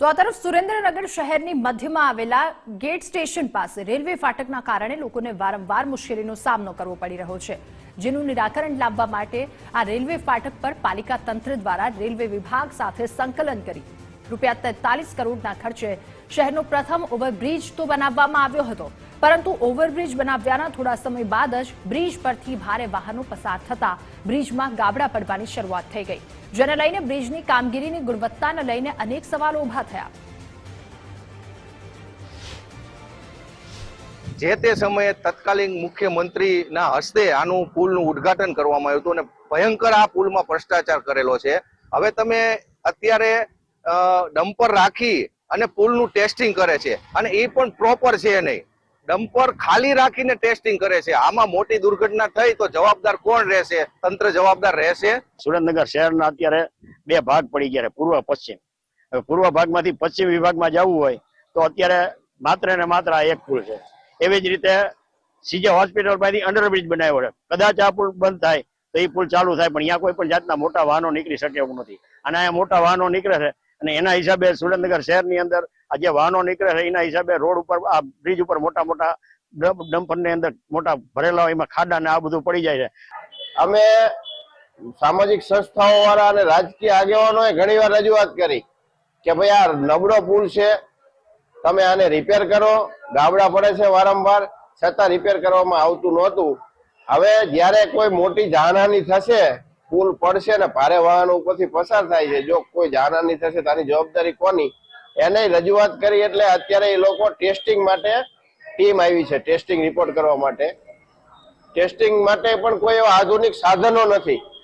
તો આ તરફ સુરેન્દ્રનગર શહેરની મધ્યમાં આવેલા ગેટ સ્ટેશન પાસે રેલવે ફાટકના કારણે લોકોને વારંવાર મુશ્કેલીનો સામનો કરવો પડી રહ્યો છે, જેનું નિરાકરણ લાવવા માટે આ રેલવે ફાટક પર પાલિકા તંત્ર દ્વારા રેલવે વિભાગ સાથે સંકલન કરી રૂપિયા તેતાલીસ કરોડના ખર્ચે શહેરનો પ્રથમ ઓવરબ્રિજ તો બનાવવામાં આવ્યો હતો પરંતુ ઓવરબ્રિજ બનાવ્યાના થોડા સમય બાદ જ બ્રિજ પરથી ભારે વાહનો પસાર થતા બ્રિજમાં ગાબડા પડવાની શરૂઆત થઈ ગઈ, જેને લઈને બ્રિજની કામગીરીની ગુણવત્તાને લઈને અનેક સવાલો ઊભા થયા. જે તે સમયે તત્કાલીન મુખ્યમંત્રીના હસ્તે આનું પુલનું ઉદ્ઘાટન કરવામાં આવ્યું હતું અને ભયંકર આ પુલમાં ભ્રષ્ટાચાર કરેલો છે. હવે તમે અત્યારે ડમ્પર રાખી અને પુલનું ટેસ્ટિંગ કરે છે અને એ પણ પ્રોપર છે નહીં. ડમ્પર ખાલી રાખીને ટેસ્ટિંગ કરે છે. આમાં મોટી દુર્ઘટના થઈ તો જવાબદાર કોણ રહેશે? તંત્ર જવાબદાર રહેશે? સુરેન્દ્રનગર શહેરના અત્યારે બે ભાગ પડી ગયા પૂર્વ પશ્ચિમ. પૂર્વ ભાગમાંથી પશ્ચિમ વિભાગમાં જવું હોય તો અત્યારે માત્ર ને માત્ર આ એક પુલ છે. એવી જ રીતે સીજે હોસ્પિટલમાંથી અંડરબ્રિજ બનાવ્યો છે. કદાચ આ પુલ બંધ થાય તો એ પુલ ચાલુ થાય, પણ અહીંયા કોઈ પણ જાતના મોટા વાહનો નીકળી શકે એવું નથી. અને અહીંયા મોટા વાહનો નીકળે છે અને એના હિસાબે સુરેન્દ્રનગર શહેરની અંદર આ જે વાહનો નીકળે છે, એના હિસાબે રોડ ઉપર, આ બ્રિજ ઉપર મોટા મોટા ડમ્પરની અંદર મોટા ભરેલા હોય, એમાં ખાડા ને આ બધું પડી જાય છે. અમે સામાજિક સંસ્થાઓ વાળા અને રાજકીય આગેવાનોએ ઘણી વાર રજૂઆત કરી કે ભાઈ આ નબળો પુલ છે, તમે આને રિપેર કરો, ગાબડા પડે છે વારંવાર, છતાં રિપેર કરવામાં આવતું નહોતું. હવે જ્યારે કોઈ મોટી જાનહાની થશે પુલ પડશે ને ભારે વાહનો ઉપરથી પસાર થાય છે. જો કોઈ જાનહાની થશે, તારી જવાબદારી કોની? એને રજૂઆત કરી એટલે અત્યારે એ લોકો ટેસ્ટિંગ માટે ટીમ આવી છે ટેસ્ટિંગ રિપોર્ટ કરવા માટે. ટેસ્ટિંગ માટે પણ કોઈ એવા આધુનિક સાધનો નથી.